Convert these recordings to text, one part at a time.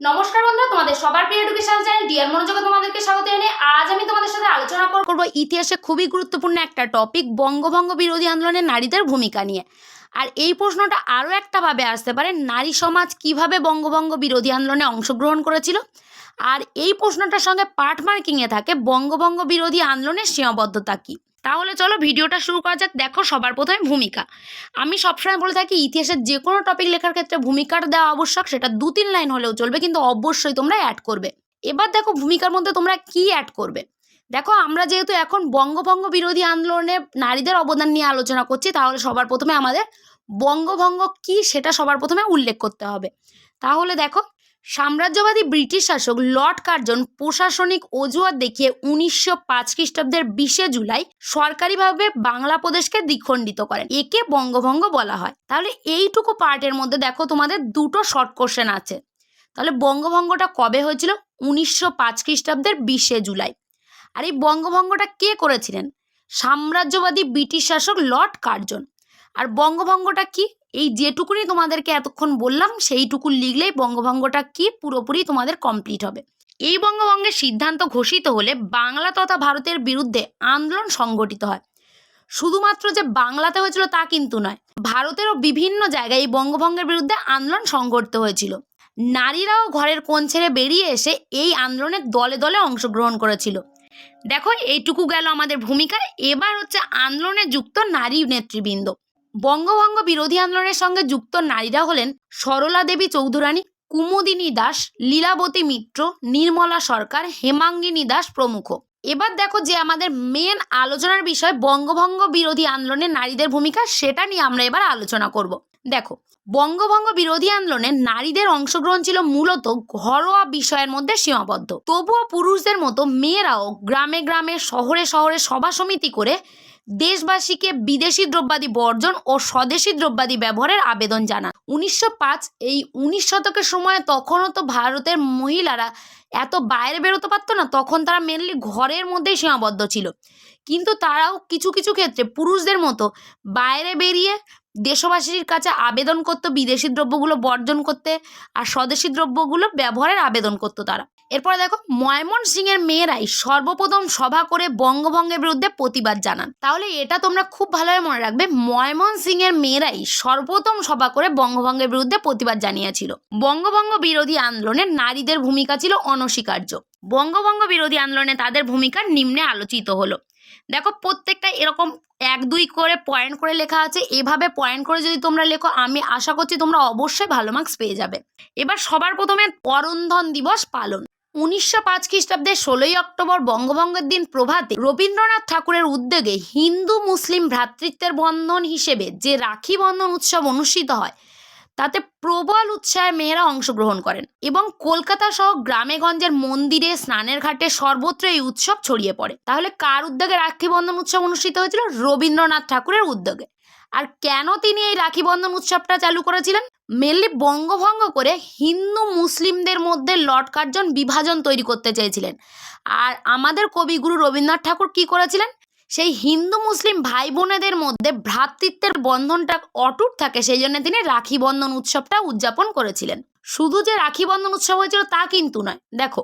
নমস্কার বন্ধুরা, তোমাদের সবার প্রিয় এডুকেশন চ্যানেল ডিয়ার মনোযোগে তোমাদেরকে স্বাগত জানাই আজ আমি তোমাদের সাথে আলোচনা করব ইতিহাসে খুবই গুরুত্বপূর্ণ একটা টপিক বঙ্গভঙ্গ বিরোধী আন্দোলনে নারীদের ভূমিকা নিয়ে। আর এই প্রশ্নটা আরও একটা ভাবে আসতে পারে, নারী সমাজ কীভাবে বঙ্গভঙ্গ বিরোধী আন্দোলনে অংশগ্রহণ করেছিল? আর এই প্রশ্নটার সঙ্গে পার্ট মার্কিংয়ে থাকে, বঙ্গভঙ্গ বিরোধী আন্দোলনের সীমাবদ্ধতা কী? তাহলে চলো ভিডিওটা শুরু করা যাক। দেখো সবার প্রথমে ভূমিকা। আমি সবসময় বলে থাকি, ইতিহাসের যে কোনো টপিক লেখার ক্ষেত্রে ভূমিকাটা দেওয়া আবশ্যক, সেটা দু তিন লাইন হলেও চলবে, কিন্তু অবশ্যই তোমরা অ্যাড করবে। এবার দেখো ভূমিকার মধ্যে তোমরা কি অ্যাড করবে? দেখো আমরা যেহেতু এখন বঙ্গভঙ্গ বিরোধী আন্দোলনে নারীদের অবদান নিয়ে আলোচনা করছি, তাহলে সবার প্রথমে আমাদের বঙ্গভঙ্গ কি সেটা সবার প্রথমে উল্লেখ করতে হবে। তাহলে দেখো সাম্রাজ্যবাদী ব্রিটিশ শাসক লর্ড কার্জন প্রশাসনিক অজুহাত দেখিয়ে উনিশশো পাঁচ খ্রিস্টাব্দের বিশে জুলাই সরকারিভাবে বাংলা প্রদেশকে দ্বিখণ্ডিত করেন। একে বঙ্গভঙ্গ বলা হয়। তাহলে এইটুকু পার্টের মধ্যে দেখো তোমাদের দুটো শর্ট কোশ্চেন আছে। তাহলে বঙ্গভঙ্গটা কবে হয়েছিল? উনিশশো পাঁচ খ্রিস্টাব্দের বিশে জুলাই। আর এই বঙ্গভঙ্গটা কে করেছিলেন? সাম্রাজ্যবাদী ব্রিটিশ শাসক লর্ড কার্জন। আর বঙ্গভঙ্গটা কি? এই যেটুকুনি তোমাদেরকে এতক্ষণ বললাম, সেইটুকু লিখলেই বঙ্গভঙ্গটা কি পুরোপুরি তোমাদের কমপ্লিট হবে। এই বঙ্গভঙ্গের সিদ্ধান্ত ঘোষিত হলে বাংলা তথা ভারতের বিরুদ্ধে আন্দোলন সংগঠিত হয়। শুধুমাত্র যে বাংলাতে হয়েছিল তা কিন্তু নয়, ভারতেরও বিভিন্ন জায়গায় এই বঙ্গভঙ্গের বিরুদ্ধে আন্দোলন সংগঠিত হয়েছিল। নারীরাও ঘরের কোণ ছেড়ে বেরিয়ে এসে এই আন্দোলনের দলে দলে অংশগ্রহণ করেছিল। দেখো, এইটুকু গেল আমাদের ভূমিকা। এবার হচ্ছে আন্দোলনে যুক্ত নারী নেতৃবৃন্দ। বঙ্গভঙ্গ বিরোধী আন্দোলনের সঙ্গে যুক্ত নারীরা হলেন সরলা দেবী চৌধুরানী, কুমুদিনী দাস, লীলাবতী মিত্র, নির্মলা সরকার, হেমাঙ্গিনী দাস প্রমুখ। এবার দেখো যে আমাদের মেন আলোচনার বিষয় বঙ্গভঙ্গ বিরোধী আন্দোলনে নারীদের ভূমিকা সেটা নিয়ে আমরা এবার আলোচনা করব। দেখো, বঙ্গভঙ্গ বিরোধী আন্দোলনে নারীদের অংশগ্রহণ ছিল মূলত ঘরোয়া বিষয়ের মধ্যে সীমাবদ্ধ। তবুও পুরুষদের মতো মেয়েরাও গ্রামে গ্রামে, শহরে শহরে সভা সমিতি করে দেশবাসীকে বিদেশি দ্রব্যাদি বর্জন ও স্বদেশি দ্রব্যাদি ব্যবহারের আবেদন জানান। উনিশশো পাঁচ, এই উনিশ শতকের সময় তখনও তো ভারতের মহিলারা এত বাইরে বেরোতে পারতো না, তখন তারা মেনলি ঘরের মধ্যেই সীমাবদ্ধ ছিল। কিন্তু তারাও কিছু কিছু ক্ষেত্রে পুরুষদের মতো বাইরে বেরিয়ে দেশবাসীর কাছে আবেদন করতো বিদেশি দ্রব্যগুলো বর্জন করতে আর স্বদেশি দ্রব্যগুলো ব্যবহারের আবেদন করতো তারা। এরপরে দেখো ময়মন সিংয়ের মেয়েরাই সর্বপ্রথম সভা করে বঙ্গভঙ্গের বিরুদ্ধে প্রতিবাদ জানান। তাহলে এটা তোমরা খুব ভালোভাবে মনে রাখবে ময়মন সিংয়ের মেয়েরাই সর্বপ্রথম সভা করে বঙ্গভঙ্গের বিরুদ্ধে প্রতিবাদ জানিয়েছিল। বঙ্গভঙ্গ বিরোধী আন্দোলনে নারীদের ভূমিকা ছিল অনস্বীকার্য। বঙ্গভঙ্গ বিরোধী আন্দোলনে তাদের ভূমিকা নিম্নে আলোচিত হলো। দেখো প্রত্যেকটা এরকম এক, দুই করে পয়েন্ট করে লেখা আছে। এভাবে পয়েন্ট করে যদি তোমরা লেখো, আমি আশা করছি তোমরা অবশ্যই ভালো মার্কস পেয়ে যাবে। এবার সবার প্রথমে পরন্ধন দিবস পালন। উনিশশো পাঁচ খ্রিস্টাব্দে ষোলোই অক্টোবর বঙ্গভঙ্গের দিন প্রভাতে রবীন্দ্রনাথ ঠাকুরের উদ্যোগে হিন্দু মুসলিম ভ্রাতৃত্বের বন্ধন হিসেবে যে রাখি বন্ধন উৎসব অনুষ্ঠিত হয় তাতে প্রবল উৎসাহে মেয়েরা অংশগ্রহণ করেন এবং কলকাতা সহ গ্রামেগঞ্জের মন্দিরে, স্নানের ঘাটে সর্বত্র এই উৎসব ছড়িয়ে পড়ে। তাহলে কার উদ্যোগে রাখি বন্ধন উৎসব অনুষ্ঠিত হয়েছিল? রবীন্দ্রনাথ ঠাকুরের উদ্যোগে। আর কেন তিনি এই রাখি বন্ধন উৎসবটা চালু করেছিলেন? মেনলি বঙ্গভঙ্গ করে হিন্দু মুসলিমদের মধ্যে লর্ড কার্জন বিভাজন তৈরি করতে চেয়েছিলেন। আর আমাদের কবিগুরু রবীন্দ্রনাথ ঠাকুর কি করেছিলেন? সেই হিন্দু মুসলিম ভাই বোনেদের মধ্যে ভ্রাতৃত্বের বন্ধনটা অটুট থাকে, সেই জন্য তিনি রাখি বন্ধন উৎসবটা উদযাপন করেছিলেন। শুধু যে রাখি বন্ধন উৎসব হয়েছিল তা কিন্তু নয়। দেখো,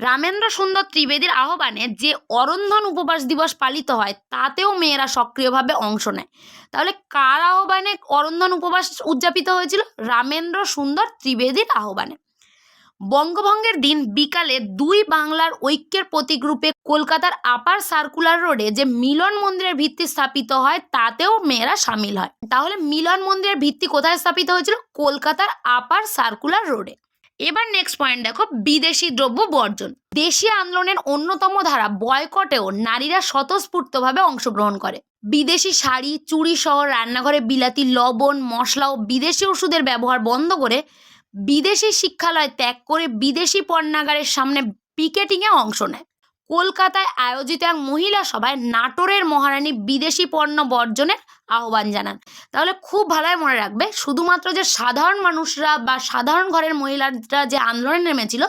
রামেন্দ্র সুন্দর ত্রিবেদীর আহ্বানে যে অরন্ধন উপবাস দিবস পালিত হয়, তাতেও মেয়েরা সক্রিয়ভাবে অংশ নেয়। তাহলে কার আহ্বানে অরন্ধন উপবাস উদযাপিত হয়েছিল? রামেন্দ্র সুন্দর ত্রিবেদীর আহ্বানে। বঙ্গভঙ্গের দিন বিকালে দুই বাংলার ঐক্যের প্রতীকরূপে কলকাতার আপার সার্কুলার রোডে যে মিলন মন্দিরের ভিত্তি স্থাপিত হয়, তাতেও মেয়েরা সামিল হয়। তাহলে মিলন মন্দিরের ভিত্তি কোথায় স্থাপিত হয়েছিল? কলকাতার আপার সার্কুলার রোডে। এবার নেক্সট পয়েন্ট দেখো, বিদেশি দ্রব্য বর্জন। দেশি আন্দোলনের অন্যতম ধারা বয়কটেও নারীরা স্বতঃস্ফূর্তভাবে অংশগ্রহণ করে। বিদেশি শাড়ি চুড়ি সহ রান্নাঘরে বিলাতি, লবণ, মশলা ও বিদেশি ওষুধের ব্যবহার বন্ধ করে বিদেশি শিক্ষালয় ত্যাগ করে বিদেশি পণ্যাগারের সামনে পিকেটিংয়ে অংশ নেয়। কলকাতায় আয়োজিত এক মহিলা সভায় নাটোরের মহারানী বিদেশি পণ্য বর্জনের আহ্বান জানান। তাহলে খুব ভালোই মনে রাখবে, শুধুমাত্র যে সাধারণ মানুষরা বা সাধারণ ঘরের মহিলারা যে আন্দোলনে নেমেছিল,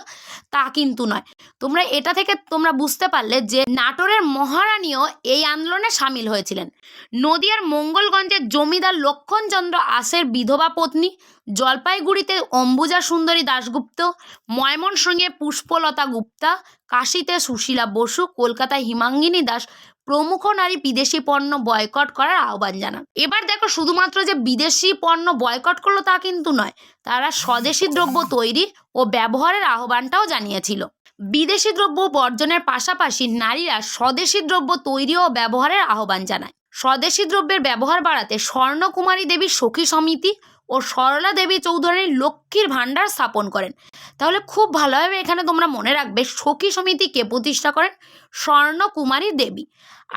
তা কিন্তু নয়। তোমরা এটা থেকে তোমরা বুঝতে পারলে যে নাটোরের মহারানীও এই আন্দোলনে সামিল হয়েছিলেন। নদিয়ার মঙ্গলগঞ্জের জমিদার লক্ষণচন্দ্র আসের বিধবা পত্নী, জলপাইগুড়িতে অম্বুজা সুন্দরী দাশগুপ্ত ময়মনসিংহে পুষ্পলতা গুপ্তা, কাশীতে সুশীলা বসু, কলকাতায় হিমাঙ্গিনী দাস প্রমুখ নারী বিদেশি পণ্য বয়কট করার আহ্বান জানান। এবার দেখো, শুধুমাত্র যে বিদেশি পণ্য বয়কট করল তা কিন্তু নয়, তারা স্বদেশি দ্রব্য তৈরি ও ব্যবহারের আহ্বানটাও জানিয়েছিল। বিদেশি দ্রব্য বর্জনের পাশাপাশি নারীরা স্বদেশি দ্রব্য তৈরি ও ব্যবহারের আহ্বান জানায়। স্বদেশি দ্রব্যের ব্যবহার বাড়াতে স্বর্ণকুমারী দেবী সখী সমিতি ও সরলা দেবী চৌধুরীর লক্ষ্মীর ভাণ্ডার স্থাপন করেন। তাহলে খুব ভালোভাবে এখানে তোমরা মনে রাখবে সখী সমিতি কে প্রতিষ্ঠা করেন? স্বর্ণকুমারী দেবী।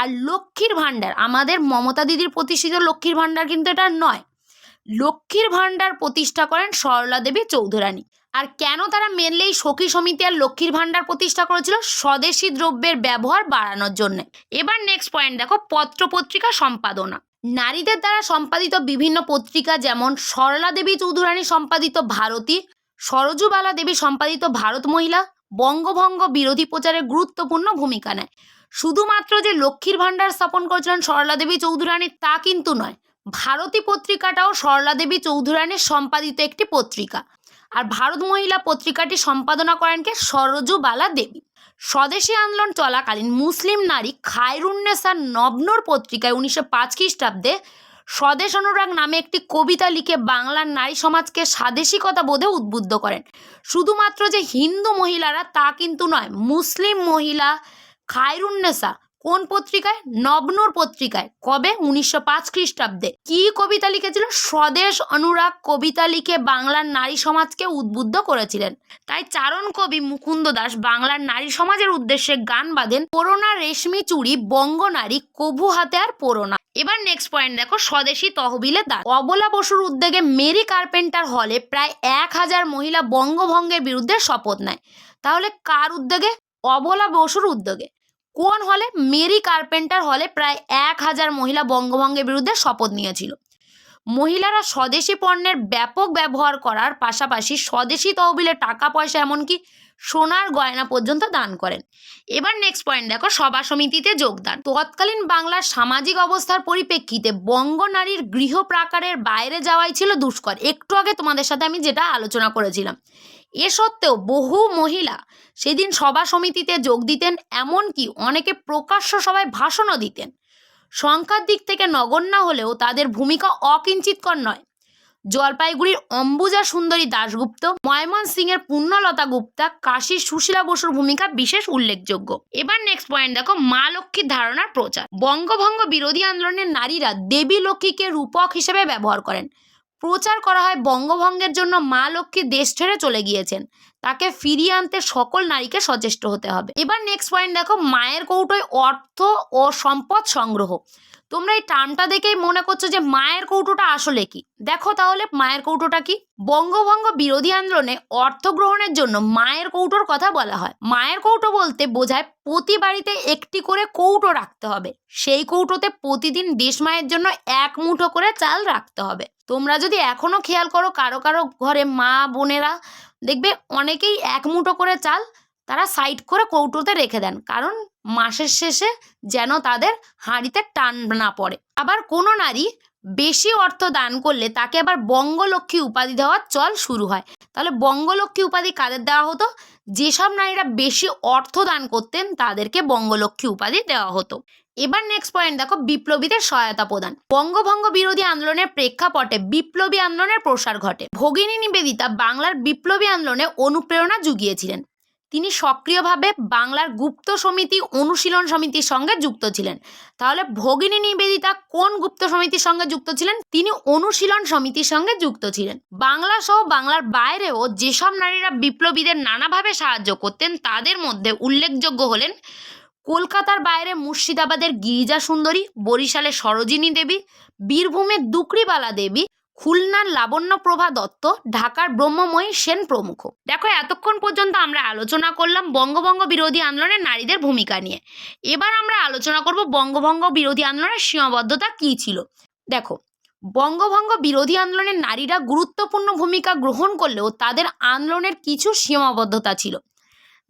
আর লক্ষ্মীর ভাণ্ডার, আমাদের মমতা দিদির প্রতিষ্ঠিত লক্ষ্মীর ভাণ্ডার কিন্তু এটা নয়। লক্ষ্মীর ভাণ্ডার প্রতিষ্ঠা করেন সরলা দেবী চৌধুরানী। আর কেন তারা মেনলি সখী সমিতি আর লক্ষ্মীর ভাণ্ডার প্রতিষ্ঠা করেছিল? স্বদেশি দ্রব্যের ব্যবহার বাড়ানোর জন্য। এবার নেক্সট পয়েন্ট দেখো পত্রপত্রিকা সম্পাদনা। নারীদের দ্বারা সম্পাদিত বিভিন্ন পত্রিকা যেমন সরলা দেবী চৌধুরানী সম্পাদিত ভারতী, সরজুবালা দেবী সম্পাদিত ভারত মহিলা, বঙ্গভঙ্গ বিরোধী প্রচারে গুরুত্বপূর্ণ ভূমিকা নেয়। শুধুমাত্র যে লক্ষ্মীর ভাণ্ডার স্থাপন করেছিলেন সরলা দেবী চৌধুরানী তা কিন্তু নয়, ভারতী পত্রিকাটাও সরলা দেবী চৌধুরানীর সম্পাদিত একটি পত্রিকা। আর ভারত মহিলা পত্রিকাটি সম্পাদনা করেন কে সরজুবালা দেবী। স্বদেশী আন্দোলন চলাকালীন মুসলিম নারী খায়রুন্নেসা নবনর পত্রিকায় উনিশশো পাঁচ খ্রিস্টাব্দে স্বদেশ অনুরাগ নামে একটি কবিতা লিখে বাংলার নারী সমাজকে স্বাদেশিকতা বোধে উদ্বুদ্ধ করেন। শুধুমাত্র যে হিন্দু মহিলারা তা কিন্তু নয়, মুসলিম মহিলা খায়রুন্নেসা কোন পত্রিকায়? নবনূর পত্রিকায়। কবে? উনিশশো পাঁচ খ্রিস্টাব্দে। কি কবিতা লিখেছিল স্বদেশ অনুরাগ কবিতা লিখে বাংলার নারী সমাজকে উদ্বুদ্ধ করেছিলেন। তাই চারণ কবি মুকুন্দ দাস বাংলার নারী সমাজের উদ্দেশ্যে গান বাঁধেন, পোড়োনা রেশমি চুড়ি বঙ্গনারী কভু হাতে আর পোড়োনা। এবার নেক্সট পয়েন্ট দেখো, স্বদেশী তহবিলে দান অবলা বসুর উদ্যোগে মেরি কার্পেন্টার হলে প্রায় এক হাজার মহিলা বঙ্গভঙ্গের বিরুদ্ধে শপথ নেয়। তাহলে কার উদ্যোগে? অবলা বসুর উদ্যোগে। কোন হলে? মেরি কার্পেন্টার হলে প্রায় এক হাজার মহিলা বঙ্গভঙ্গের বিরুদ্ধে শপথ নিয়েছিল। মহিলারা স্বদেশি পণ্যের ব্যাপক ব্যবহার করার পাশাপাশি স্বদেশি তহবিলে টাকা পয়সা এমনকি সোনার গয়না পর্যন্ত দান করেন। এবার নেক্সট পয়েন্ট দেখো, সভা সমিতিতে যোগদান। তৎকালীন বাংলার সামাজিক অবস্থার পরিপ্রেক্ষিতে বঙ্গ নারীর গৃহ প্রাকারের বাইরে যাওয়াই ছিল দুষ্কর। একটু আগে তোমাদের সাথে আমি যেটা আলোচনা করেছিলাম। এ সত্ত্বেও বহু মহিলা সেদিন সভা সমিতিতে যোগ দিতেন, এমনকি অনেকে প্রকাশ্য সভায় ভাষণও দিতেন। সংখ্যার দিক থেকে নগণ্য হলেও তাদের ভূমিকা অকিঞ্চিতকর নয়। জলপাইগুড়ির অম্বুজা সুন্দরী দাশগুপ্ত, ময়মনসিংহের পুণ্যলতা গুপ্তা, কাশীর সুশীলা বসুর ভূমিকা বিশেষ উল্লেখযোগ্য। এবার নেক্সট পয়েন্ট দেখো, মা লক্ষ্মীর ধারণার প্রচার। বঙ্গভঙ্গ বিরোধী আন্দোলনের নারীরা দেবী লক্ষ্মীকে রূপক হিসেবে ব্যবহার করেন। প্রচার করা হয় বঙ্গভঙ্গের জন্য মা লক্ষ্মী দেশ ছেড়ে চলে গিয়েছেন। তাকে ফিরিয়ে আনতে সকল নারীকে সচেষ্ট হতে হবে। এবার নেক্সট পয়েন্ট দেখো, মায়ের কৌটোয় অর্থ ও সম্পদ সংগ্রহ। তোমরা এই টার্মটা দেখেই মনে করছ যে মায়ের কৌটোটা আসলে কি? দেখো তাহলে মায়ের কৌটোটা কি? বঙ্গভঙ্গ বিরোধী আন্দোলনে অর্থ গ্রহণের জন্য মায়ের কৌটোর কথা বলা হয়। মায়ের কৌটো বলতে বোঝায় প্রতি বাড়িতে একটি করে কৌটো রাখতে হবে। সেই কৌটোতে প্রতিদিন দেশ মায়ের জন্য এক মুঠো করে চাল রাখতে হবে। তোমরা যদি এখনও খেয়াল করো, কারও কারও ঘরে মা বোনেরা দেখবে অনেকেই এক মুঠো করে চাল তারা সাইড করে কৌটোতে রেখে দেন। কারণ মাসের শেষে যেন তাদের হাঁড়িতে টান না পড়ে। আবার কোনো নারী বেশি অর্থ দান করলে তাকে আবার বঙ্গলক্ষ্মী উপাধি দেওয়ার চল শুরু হয়। তাহলে বঙ্গলক্ষ্মী উপাধি কাদের দেওয়া হতো? যেসব নারীরা বেশি অর্থ দান করতেন তাদেরকে বঙ্গলক্ষ্মী উপাধি দেওয়া হতো। এবার নেক্সট পয়েন্ট দেখো বিপ্লবীদের সহায়তা প্রদান। বঙ্গভঙ্গ বিরোধী আন্দোলনের প্রেক্ষাপটে বিপ্লবী আন্দোলনের প্রসার ঘটে। ভগিনী নিবেদিতা বাংলার বিপ্লবী আন্দোলনে অনুপ্রেরণা জুগিয়েছিলেন। তিনি সক্রিয়ভাবে বাংলার গুপ্ত সমিতি, অনুশীলন সমিতির সঙ্গে যুক্ত ছিলেন। তাহলে ভগিনী নিবেদিতা কোন গুপ্ত সমিতির সঙ্গে যুক্ত ছিলেন? তিনি অনুশীলন সমিতির সঙ্গে যুক্ত ছিলেন। বাংলা সহ বাংলার বাইরেও যেসব নারীরা বিপ্লবীদের নানাভাবে সাহায্য করতেন, তাদের মধ্যে উল্লেখযোগ্য হলেন কলকাতার বাইরে মুর্শিদাবাদের গিরিজা সুন্দরী, বরিশালের সরোজিনী দেবী, বীরভূমের দুকরিবালা দেবী, খুলনার লাবণ্যপ্রভা দত্ত, ঢাকার ব্রহ্মময়ী সেন প্রমুখ। দেখো, এতক্ষণ পর্যন্ত আমরা আলোচনা করলাম বঙ্গভঙ্গ বিরোধী আন্দোলনে নারীদের ভূমিকা নিয়ে। এবার আমরা আলোচনা করব বঙ্গভঙ্গ বিরোধী আন্দোলনের সীমাবদ্ধতা কী ছিল? দেখো, বঙ্গভঙ্গ বিরোধী আন্দোলনে নারীরা গুরুত্বপূর্ণ ভূমিকা গ্রহণ করলেও তাদের আন্দোলনের কিছু সীমাবদ্ধতা ছিল।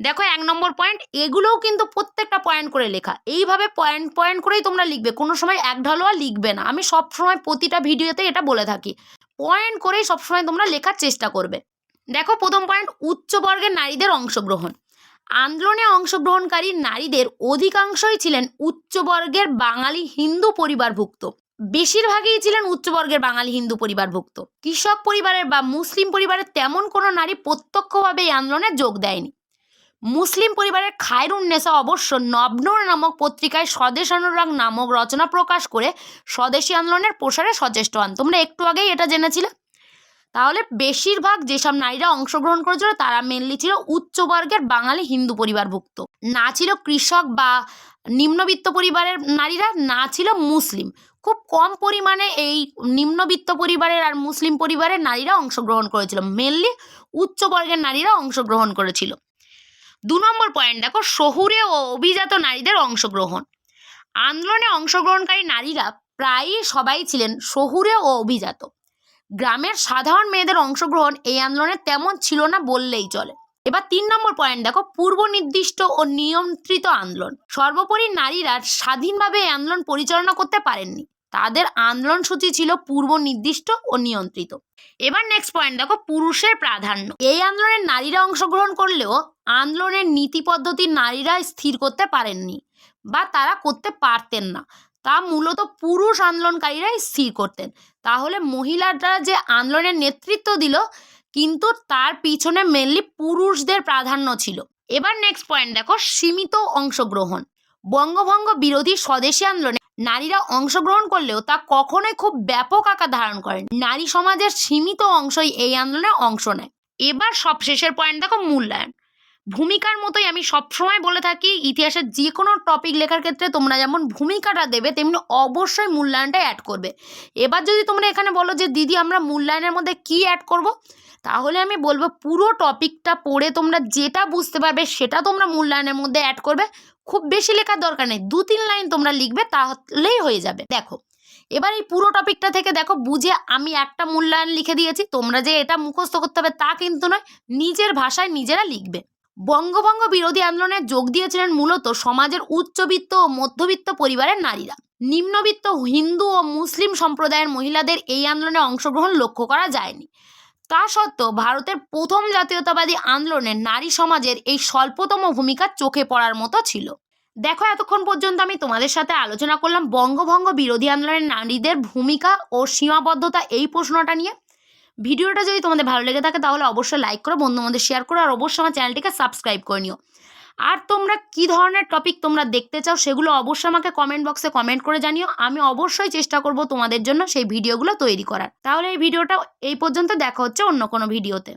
দেখো এক নম্বর পয়েন্ট এগুলোও কিন্তু প্রত্যেকটা পয়েন্ট করে লেখা। এইভাবে পয়েন্ট পয়েন্ট করেই তোমরা লিখবে। কোনো সময় এক ঢালোয়া লিখবে না। আমি সব সময় প্রতিটা ভিডিওতে এটা বলে থাকি। পয়েন্ট করেই সবসময় তোমরা লেখার চেষ্টা করবে। দেখো প্রথম পয়েন্ট উচ্চ বর্গের নারীদের অংশগ্রহণ। আন্দোলনে অংশগ্রহণকারী নারীদের অধিকাংশই ছিলেন উচ্চবর্গের বাঙালি হিন্দু পরিবারভুক্ত। বেশিরভাগই ছিলেন উচ্চবর্গের বাঙালি হিন্দু পরিবারভুক্ত। কৃষক পরিবারের বা মুসলিম পরিবারের তেমন কোনো নারী প্রত্যক্ষভাবে এই আন্দোলনে যোগ দেয়নি। মুসলিম পরিবারের খায়রুন্নেসা অবশ্য নবনূর নামক পত্রিকায় স্বদেশ অনুরাগ নামক রচনা প্রকাশ করে স্বদেশী আন্দোলনের প্রসারে সচেষ্ট হন। তোমরা একটু আগেই এটা জেনেছিলে? তাহলে বেশিরভাগ যেসব নারীরা অংশগ্রহণ করেছিল তারা মেনলি ছিল উচ্চবর্গের বাঙালি হিন্দু পরিবারভুক্ত। না ছিল কৃষক বা নিম্নবিত্ত পরিবারের নারীরা, না ছিল মুসলিম। খুব কম পরিমাণে এই নিম্নবিত্ত পরিবারের আর মুসলিম পরিবারের নারীরা অংশগ্রহণ করেছিল। মেনলি উচ্চবর্গের নারীরা অংশগ্রহণ করেছিল। দু নম্বর পয়েন্ট দেখো শহুরে ও অভিজাত নারীদের অংশগ্রহণ। আন্দোলনে অংশগ্রহণকারী নারীরা প্রায়ই সবাই ছিলেন শহুরে ও অভিজাত। গ্রামের সাধারণ মেয়েদের অংশগ্রহণ এই আন্দোলনে তেমন ছিল না বললেই চলে। এবার তিন নম্বর পয়েন্ট দেখো পূর্ব নির্দিষ্ট ও নিয়ন্ত্রিত আন্দোলন। সর্বোপরি নারীরা স্বাধীনভাবে এই আন্দোলন পরিচালনা করতে পারেননি। তাদের আন্দোলন সূচি ছিল পূর্ব নির্দিষ্ট ও নিয়ন্ত্রিত। এবার নেক্সট পয়েন্ট দেখো পুরুষের প্রাধান্য। এই আন্দোলনে নারীরা অংশগ্রহণ করলেও আন্দোলনের নীতি পদ্ধতি নারীরা স্থির করতে পারেননি বা তারা করতে পারতেন না। তা মূলত পুরুষ আন্দোলনকারীরাই স্থির করতেন। তাহলে মহিলারা যে আন্দোলনের নেতৃত্ব দিল, কিন্তু তার পিছনে মেনলি পুরুষদের প্রাধান্য ছিল। এবার নেক্সট পয়েন্ট দেখো, সীমিত অংশগ্রহণ। বঙ্গভঙ্গ বিরোধী স্বদেশী আন্দোলনে নারীরা অংশগ্রহণ করলেও তা কখনোই খুব ব্যাপক আকার ধারণ করেন। নারী সমাজের সীমিত অংশই এই আন্দোলনে অংশ নেয়। এবার সব শেষের পয়েন্ট দেখো, মূল্যায়ন। ভূমিকার মতোই আমি সবসময় বলে থাকি, ইতিহাসের যে কোনো টপিক লেখার ক্ষেত্রে তোমরা যেমন ভূমিকাটা দেবে, তেমনি অবশ্যই মূল্যায়নটা অ্যাড করবে। এবার যদি তোমরা এখানে বলো যে, দিদি, আমরা মূল্যায়নের মধ্যে কি অ্যাড করব? তাহলে আমি বলব, পুরো টপিকটা পড়ে তোমরা যেটা বুঝতে পারবে, সেটা তোমরা মূল্যায়নের মধ্যে অ্যাড করবে। খুব বেশি লেখার দরকার নেই, দু তিন লাইন তোমরা লিখবে, তাহলেই হয়ে যাবে। দেখো, এবার এই পুরো টপিকটা থেকে দেখো, বুঝে আমি একটা মূল্যায়ন লিখে দিয়েছি, তোমরা যে এটা মুখস্থ করতে হবে তা কিন্তু নয়, নিজের ভাষায় নিজেরা লিখবে। বঙ্গভঙ্গ বিরোধী আন্দোলনে যোগ দিয়েছিলেন মূলত সমাজের উচ্চবিত্ত ও মধ্যবিত্ত পরিবারের নারীরা। নিম্নবিত্ত হিন্দু ও মুসলিম সম্প্রদায়ের মহিলাদের এই আন্দোলনে অংশগ্রহণ লক্ষ্য করা যায়নি। তা সত্ত্বেও ভারতের প্রথম জাতীয়তাবাদী আন্দোলনে নারী সমাজের এই স্বল্পতম ভূমিকা চোখে পড়ার মতো ছিল। দেখো, এতক্ষণ পর্যন্ত আমি তোমাদের সাথে আলোচনা করলাম বঙ্গভঙ্গ বিরোধী আন্দোলনের নারীদের ভূমিকা ও সীমাবদ্ধতা এই প্রশ্নটা নিয়ে। ভিডিওটা যদি তোমাদের ভালো লেগে থাকে, তাহলে অবশ্যই লাইক করো বন্ধু মধ্যে শেয়ার করো, আর অবশ্যই আমার চ্যানেলটিকে সাবস্ক্রাইব করে নিও। আর তোমরা কি ধরনের টপিক তোমরা দেখতে চাও, সেগুলো অবশ্যই আমাকে কমেন্ট বক্সে কমেন্ট করে জানিও। আমি অবশ্যই চেষ্টা করব তোমাদের জন্য সেই ভিডিওগুলো তৈরি করার। তাহলে এই ভিডিওটা এই পর্যন্ত দেখা হচ্ছে অন্য কোনো ভিডিওতে